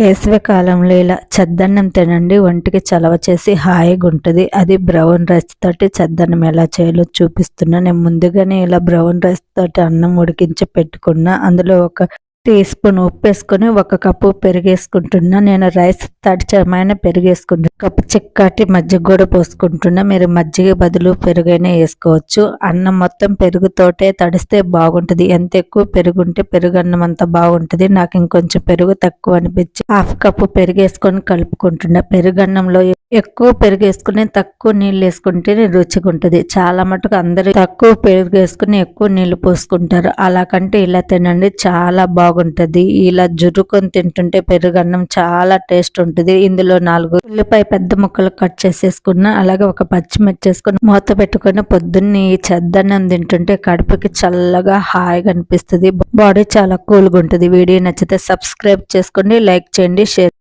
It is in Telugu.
వేసవికాలంలో ఇలా చద్దన్నం తినండి ఒంటికి చలవ చేసి హాయిగా ఉంటుంది. అది బ్రౌన్ రైస్ తోటి చద్దన్నం ఎలా చేయాలో చూపిస్తున్నా. నేను ముందుగానే ఇలా బ్రౌన్ రైస్ తోటి అన్నం ఉడికించి పెట్టుకున్నా. అందులో ఒక టీ స్పూన్ ఉప్పు వేసుకొని ఒక కప్పు పెరిగేసుకుంటున్నా. నేను రైస్ తడిచమైన పెరిగేసుకుంటున్నా. కప్పు చిక్కటి మజ్జిగ కూడా పోసుకుంటున్నా. మీరు మజ్జిగ బదులు పెరుగైనా వేసుకోవచ్చు. అన్నం మొత్తం పెరుగుతోటే తడిస్తే బాగుంటుంది. ఎంత ఎక్కువ పెరుగు ఉంటే పెరుగు అన్నం అంత బాగుంటుంది. నాకు ఇంకొంచెం పెరుగు తక్కువ అనిపించి హాఫ్ కప్పు పెరిగేసుకొని కలుపుకుంటున్నా. పెరుగు అన్నంలో ఎక్కువ పెరుగు వేసుకుని తక్కువ నీళ్ళు వేసుకుంటేనే రుచిగా ఉంటుంది చాలా మటుకు అందరూ తక్కువ పెరుగు వేసుకుని ఎక్కువ నీళ్ళు పోసుకుంటారు. అలా కంటే ఇలా తినండి చాలా బాగుంటది. ఇలా జురుకొని తింటుంటే పెరుగు అన్నం చాలా టేస్ట్ ఉంటుంది ఇందులో నాలుగు ఉల్లిపాయ పెద్ద ముక్కలు కట్ చేసేసుకున్న అలాగే ఒక పచ్చిమిర్చి వేసుకుని మూత పెట్టుకుని పొద్దున్నే ఈ చెద్దన్నం తింటుంటే కడుపుకి చల్లగా హాయిగా అనిపిస్తుంది. బాడీ చాలా కూల్గా ఉంటుంది వీడియో నచ్చితే సబ్స్క్రైబ్ చేసుకోండి లైక్ చేయండి షేర్